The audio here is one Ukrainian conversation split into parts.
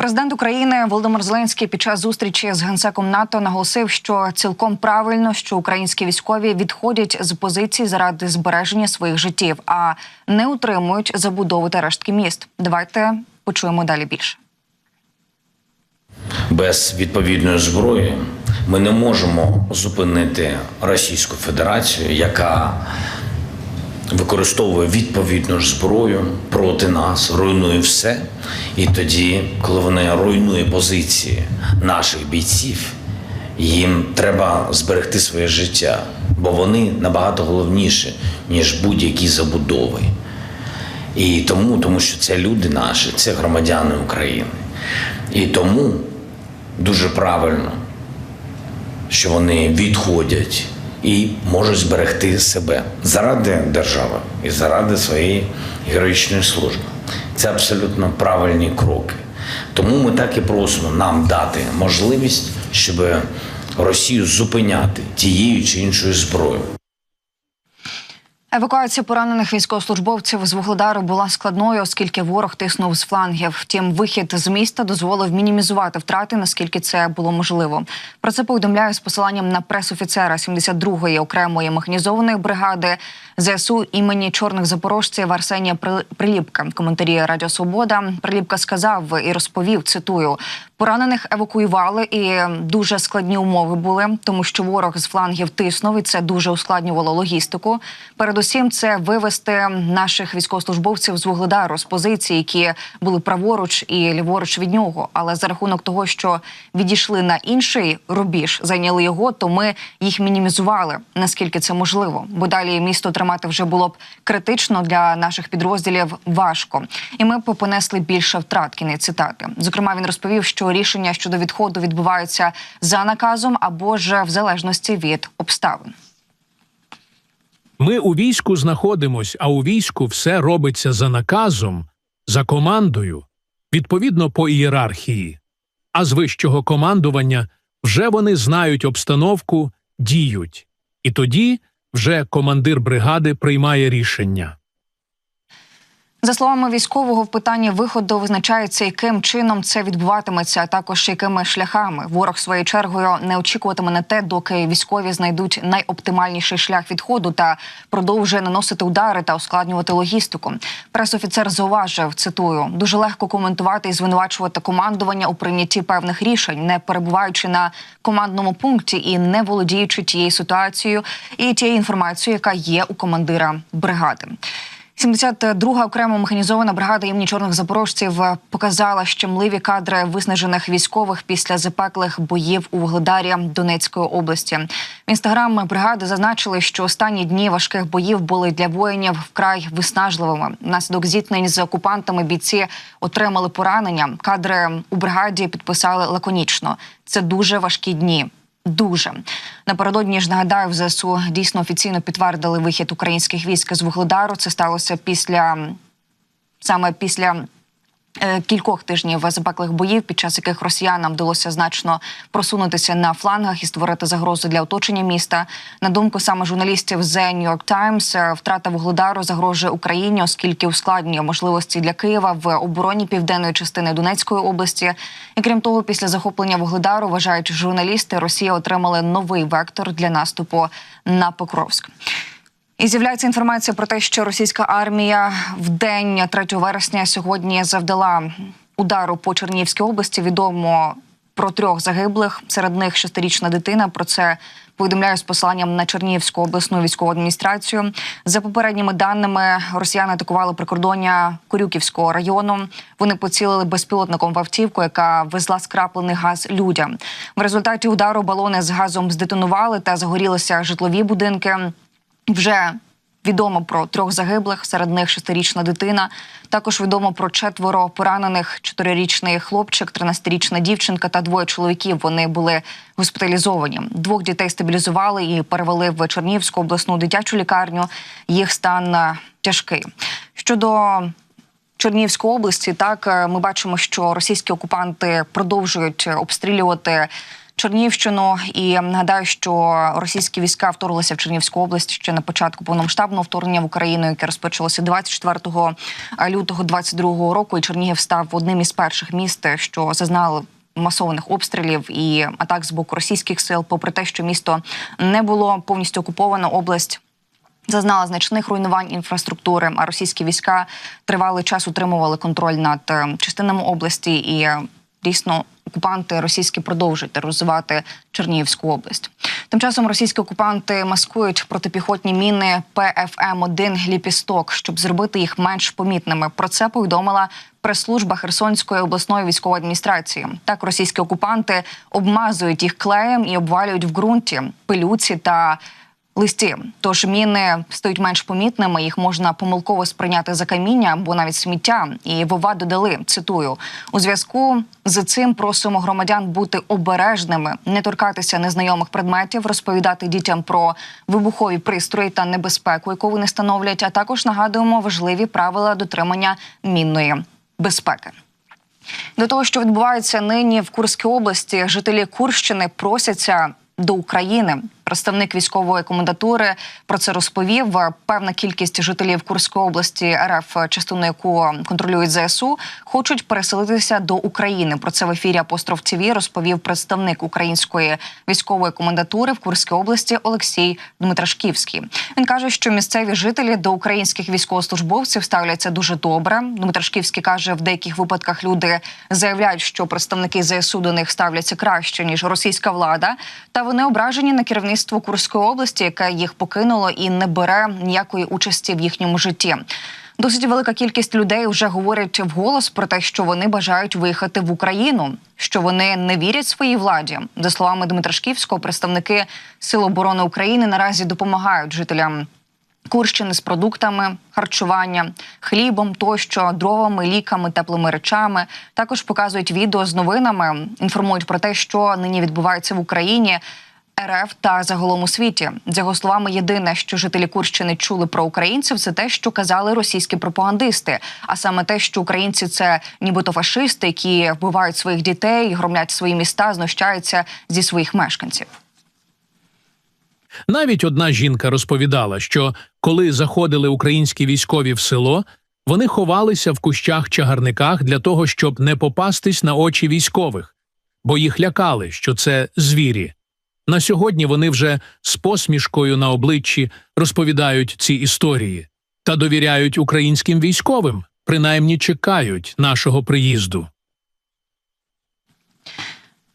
Президент України Володимир Зеленський під час зустрічі з генсеком НАТО наголосив, що цілком правильно, що українські військові відходять з позицій заради збереження своїх життів, а не утримують забудови та рештки міст. Давайте почуємо далі більше. без відповідної зброї ми не можемо зупинити Російську Федерацію, яка використовує відповідну ж зброю проти нас, руйнує все. І тоді, коли вона руйнує позиції наших бійців, їм треба зберегти своє життя, бо вони набагато головніші, ніж будь-які забудови. І тому, тому що це люди наші, це громадяни України. І тому дуже правильно, що вони відходять і можуть зберегти себе заради держави і заради своєї героїчної служби. Це абсолютно правильні кроки. Тому ми так і просимо нам дати можливість, щоб Росію зупиняти тією чи іншою зброєю. Евакуація поранених військовослужбовців з Вугледару була складною, оскільки ворог тиснув з флангів. Втім, вихід з міста дозволив мінімізувати втрати, наскільки це було можливо. Про це повідомляю з посиланням на пресофіцера 72-ї окремої механізованої бригади ЗСУ імені чорних запорожців Арсенія Приліпка. Коментарі Радіо Свобода Приліпка сказав і розповів. Цитую: поранених евакуювали, і дуже складні умови були, тому що ворог з флангів тиснув, і це дуже ускладнювало логістику. Передусім, це вивести наших військовослужбовців з вугледару з позицій, які були праворуч і ліворуч від нього. Але за рахунок того, що відійшли на інший рубіж, зайняли його, то ми їх мінімізували наскільки це можливо. Бо далі місто тримати вже було б критично для наших підрозділів важко, і ми понесли більше втрат. Кінець цитати. Зокрема, він розповів, що рішення щодо відходу відбуваються за наказом або ж в залежності від обставин. Ми у війську знаходимось, а у війську все робиться за наказом, за командою, відповідно по ієрархії. А з вищого командування вже вони знають обстановку, діють. І тоді вже командир бригади приймає рішення. За словами військового, в питанні виходу визначається, яким чином це відбуватиметься, а також якими шляхами. Ворог своєю чергою не очікуватиме на те, доки військові знайдуть найоптимальніший шлях відходу та продовжує наносити удари та ускладнювати логістику. Пресофіцер зауважив, цитую, дуже легко коментувати і звинувачувати командування у прийнятті певних рішень, не перебуваючи на командному пункті і не володіючи тією ситуацією і тією інформацією, яка є у командира бригади. 72-га окрема механізована бригада імені чорних запорожців е, показала щемливі кадри виснажених військових після запеклих боїв у Вугледарі Донецької області. В інстаграм бригади зазначили, що останні дні важких боїв були для воїнів вкрай виснажливими. Внаслідок зіткнень з окупантами бійці отримали поранення. Кадри у бригаді підписали лаконічно. Це дуже важкі дні. Дуже напередодні ж нагадаю, в ЗСУ дійсно офіційно підтвердили вихід українських військ з Вугледару. Це сталося після саме після. Е, Кількох тижнів запеклих боїв, під час яких росіянам вдалося значно просунутися на флангах і створити загрозу для оточення міста. На думку саме журналістів The New York Times, е, втрата вугледару загрожує Україні, оскільки ускладнює можливості для Києва в обороні південної частини Донецької області. І крім того, після захоплення вугледару вважають журналісти, Росія отримали новий вектор для наступу на Покровськ. І з'являється інформація про те, що російська армія в день 3 вересня сьогодні завдала удару по Чернігівській області. Відомо про трьох загиблих. Серед них шестирічна дитина. Про це повідомляю з посиланням на Чернігівську обласну військову адміністрацію. За попередніми даними, росіяни атакували прикордоння Курюківського району. Вони поцілили безпілотником в автівку, яка везла скраплений газ людям. В результаті удару балони з газом здетонували та загорілися житлові будинки. Вже відомо про трьох загиблих, серед них шестирічна дитина. Також відомо про четверо поранених: чотирирічний хлопчик, 13-річна дівчинка та двоє чоловіків. Вони були госпіталізовані. Двох дітей стабілізували і перевели в Чернігівську обласну дитячу лікарню. Їх стан е, тяжкий. Щодо Чернігівської області, так е, ми бачимо, що російські окупанти продовжують обстрілювати Чернігівщину і нагадаю, що російські війська вторглися в Чернігівську область ще на початку повномасштабного вторгнення в Україну, яке розпочалося 24 лютого 22 року. І Чернігів став одним із перших міст, що зазнали масованих обстрілів і атак з боку російських сил. Попри те, що місто не було повністю окуповано, область зазнала значних руйнувань інфраструктури. А російські війська тривалий час утримували контроль над е, частинами області і дійсно. Окупанти російські продовжують тероризувати Чернігівську область. Тим часом російські окупанти маскують протипіхотні міни ПФМ-1 «Ліпісток», щоб зробити їх менш помітними. Про це повідомила прес-служба Херсонської обласної військової адміністрації. Так, російські окупанти обмазують їх клеєм і обвалюють в ґрунті, пилюці та листі. Тож міни стають менш помітними, їх можна помилково сприйняти за каміння або навіть сміття. І вова додали цитую у зв'язку з цим просимо громадян бути обережними, не торкатися незнайомих предметів, розповідати дітям про вибухові пристрої та небезпеку, яку вони становлять. А також нагадуємо важливі правила дотримання мінної безпеки. До того, що відбувається нині в Курській області, жителі Курщини просяться до України. Представник військової комендатури про це розповів. Певна кількість жителів Курської області РФ, частину яку контролюють ЗСУ, хочуть переселитися до України. Про це в ефірі Апостроф ТВ розповів представник української військової комендатури в Курській області Олексій Дмитрашківський. Він каже, що місцеві жителі до українських військовослужбовців ставляться дуже добре. Дмитрашківський каже, в деяких випадках люди заявляють, що представники ЗСУ до них ставляться краще ніж російська влада, та вони ображені на керівництво Курської області, яке їх покинуло і не бере ніякої участі в їхньому житті. Досить велика кількість людей вже говорять вголос про те, що вони бажають виїхати в Україну, що вони не вірять своїй владі. За словами Дмитра Шківського, представники Сил оборони України наразі допомагають жителям. Курщини з продуктами харчування, хлібом, тощо, дровами, ліками, теплими речами. Також показують відео з новинами, інформують про те, що нині відбувається в Україні. РФ та загалом у світі за його словами, єдине, що жителі Курщини чули про українців, це те, що казали російські пропагандисти. А саме те, що українці це нібито фашисти, які вбивають своїх дітей, громлять свої міста, знущаються зі своїх мешканців. Навіть одна жінка розповідала, що коли заходили українські військові в село, вони ховалися в кущах-чагарниках для того, щоб не попастись на очі військових, бо їх лякали, що це звірі. На сьогодні вони вже з посмішкою на обличчі розповідають ці історії та довіряють українським військовим, принаймні чекають нашого приїзду.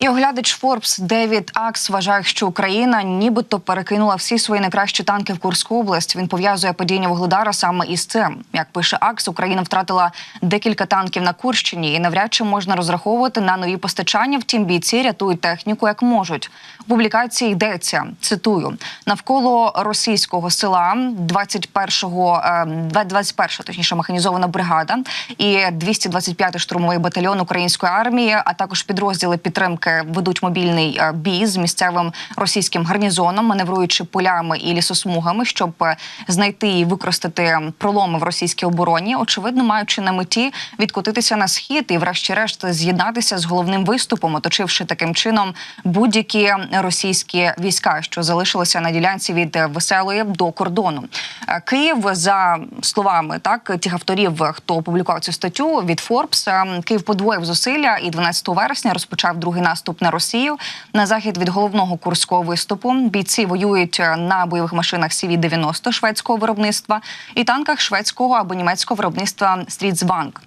І оглядач Forbes Девід Акс вважає, що Україна нібито перекинула всі свої найкращі танки в Курську область. Він пов'язує падіння Вугледара саме із цим. Як пише Акс, Україна втратила декілька танків на Курщині, і навряд чи можна розраховувати на нові постачання. Втім, бійці рятують техніку як можуть. У публікації йдеться цитую навколо російського села 21-го, е, 21 точніше механізована бригада і 225-й штурмовий батальйон української армії, а також підрозділи підтримки ведуть мобільний е, бій з місцевим російським гарнізоном, маневруючи полями і лісосмугами, щоб е, знайти і використати проломи в російській обороні. Очевидно, маючи на меті відкотитися на схід і, врешті-решт, з'єднатися з головним виступом, оточивши таким чином будь-які російські війська, що залишилися на ділянці від веселої до кордону. Е, Київ, за словами так тих авторів, хто опублікував цю статтю від Forbes, е, Київ подвоїв зусилля і 12 вересня розпочав другий наступ на Росію на захід від головного курського виступу. Бійці воюють на бойових машинах CV-90 шведського виробництва і танках шведського або німецького виробництва Стрітсбанк.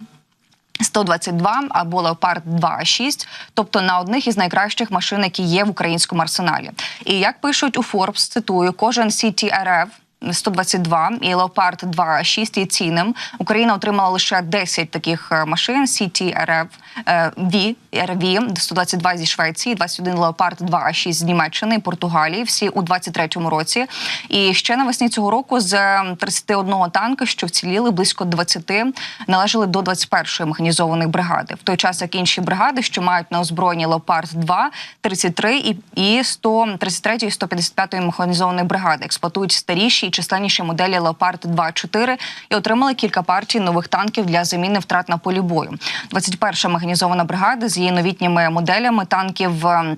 122 або Леопард 2А6, тобто на одних із найкращих машин, які є в українському арсеналі. І як пишуть у Forbes, цитую, кожен CTRF 122 і Леопард 2 6 є цінним. Україна отримала лише 10 таких е, машин CT Е, V, RV 122 зі Швеції, 21 Леопард 2 а 6 з Німеччини Португалії. Всі у 23-му році. І ще навесні цього року з 31 танка, що вціліли близько 20, належали до 21-ї механізованої бригади. В той час як інші бригади, що мають на озброєнні Леопард 2, 33 і, і 133 і 155 механізованої бригади, експлуатують старіші і численніші моделі Леопард 2-4 і отримали кілька партій нових танків для заміни втрат на полі бою. 21-ша механізована бригада з її новітніми моделями танків. е,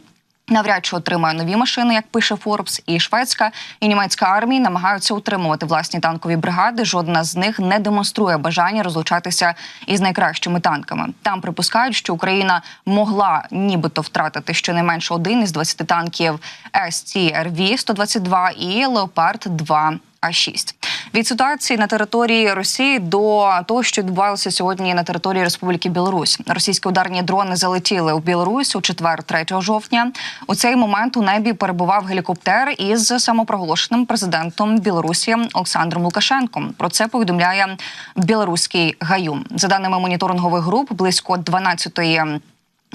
Навряд чи отримає нові машини, як пише Форбс, і шведська і німецька армії намагаються утримувати власні танкові бригади. Жодна з них не демонструє бажання розлучатися із найкращими танками. Там припускають, що Україна могла нібито втратити щонайменше один із 20 танків STRV 122 і Леопард 2 А6. Від ситуації на території Росії до того, що відбувалося сьогодні на території Республіки Білорусь. Російські ударні дрони залетіли у Білорусь у четвер, 3 жовтня. У цей момент у небі перебував гелікоптер із самопроголошеним президентом Білорусі Олександром Лукашенком. Про це повідомляє білоруський гаю. За даними моніторингових груп, близько 12-ї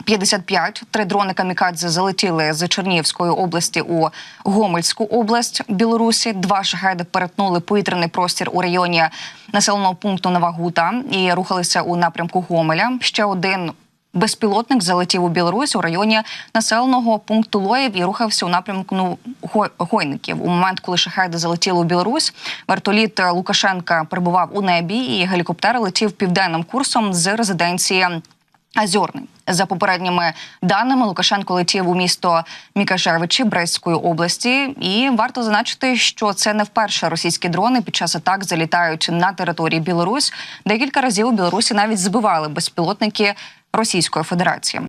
55 три дрони камікадзе залетіли з Чернігівської області у Гомельську область Білорусі. Два шахеди перетнули повітряний простір у районі населеного пункту Новагута і рухалися у напрямку Гомеля. Ще один. Безпілотник залетів у Білорусь у районі населеного пункту Лоєв і рухався у напрямку ну, Хойників. У момент, коли шахеди залетіли у Білорусь, вертоліт Лукашенка перебував у небі, і гелікоптер летів південним курсом з резиденції Азорний. За попередніми даними, Лукашенко летів у місто Мікашевичі Брестської області, і варто зазначити, що це не вперше російські дрони під час атак залітають на території Білорусь. Декілька разів у Білорусі навіть збивали безпілотники Російської Федерації.